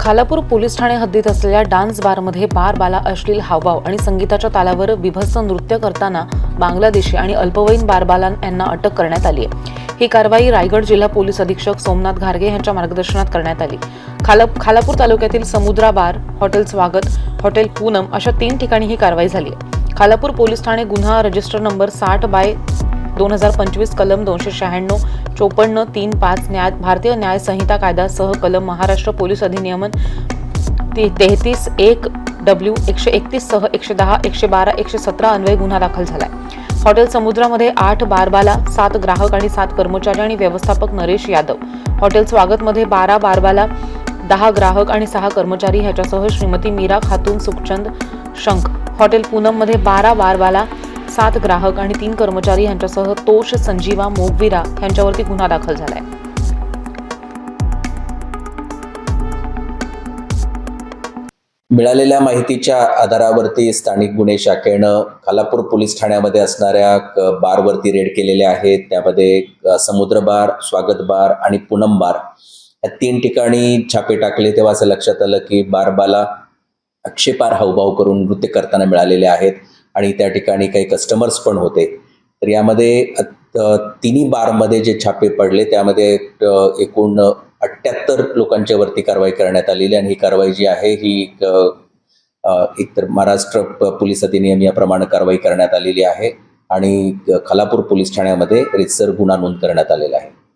Khalapur police Thane हद्दीत असलेल्या dance बारमध्ये बार बाला अश्लील हावभाव आणि संगीताच्या तालावर बिभत्स नृत्य करताना बांगलादेशी आणि अल्पवयीन बारबालां यांना अटक करण्यात आली आहे. ही कारवाई रायगड जिल्हा पोलीस अधीक्षक सोमनाथ घारगे यांच्या मार्गदर्शनात करण्यात आली. खाला खालापूर तालुक्यातील Samudra bar hotel Swagat hotel Poonam अशा तीन ठिकाणी ही कारवाई झाली खालापूर पोलीस ठाणे गुन्हा रजिस्टर नंबर साठ बाय दोन हजार पंचवीस कलम दोनशे शहाण्णव चोपन्न तीन पाच न्याय भारतीय न्याय संहिता कायद्यासह कलम महाराष्ट्र पोलीस अधिनियमन ते तेहतीस एक डब्ल्यू एकशे एकतीस सह एकशे दहा एकशे बारा एकशे सतरा अन्वये गुन्हा दाखल झालाय. हॉटेल समुद्रामध्ये आठ बारबाला सात ग्राहक आणि सात कर्मचारी आणि व्यवस्थापक नरेश यादव. हॉटेल स्वागतमध्ये बारा बारबाला दहा ग्राहक आणि सहा कर्मचारी ह्याच्यासह श्रीमती मीरा खातून सुखचंद शंख. हॉटेल पूनममध्ये बारा बारबाला सात ग्राहक आणि तीन कर्मचारी यांच्यासह तोष संजीवा मोगविरा यांच्यावरती गुन्हा दाखल झालाय. मिळालेल्या माहितीच्या आधारावरती स्थानिक गुन्हे शाखेनं खालापूर पोलीस ठाण्यामध्ये असणाऱ्या बारवरती रेड केलेले आहेत. त्यामध्ये समुद्र बार स्वागत बार आणि पूनम बार या तीन ठिकाणी छापे टाकले. तेव्हा असं लक्षात आलं की बारबाला आक्षेपार हावभाव करून नृत्य करताना मिळालेले आहेत. आणि त्या ठिकाणी काही कस्टमर्स पण होते. तर यामध्ये तिन्ही बारमध्ये जे छापे पडले त्यामध्ये एकूण अठ्ठ्याहत्तर लोकांच्या वरती कारवाई करण्यात आलेली आणि ही कारवाई जी आहे ही इतर एकतर महाराष्ट्र प- पोलीस अधिनियम याप्रमाणे कारवाई करण्यात आलेली आहे आणि खालापूर पोलीस ठाण्यामध्ये रितसर गुन्हा नोंद करण्यात आलेला आहे.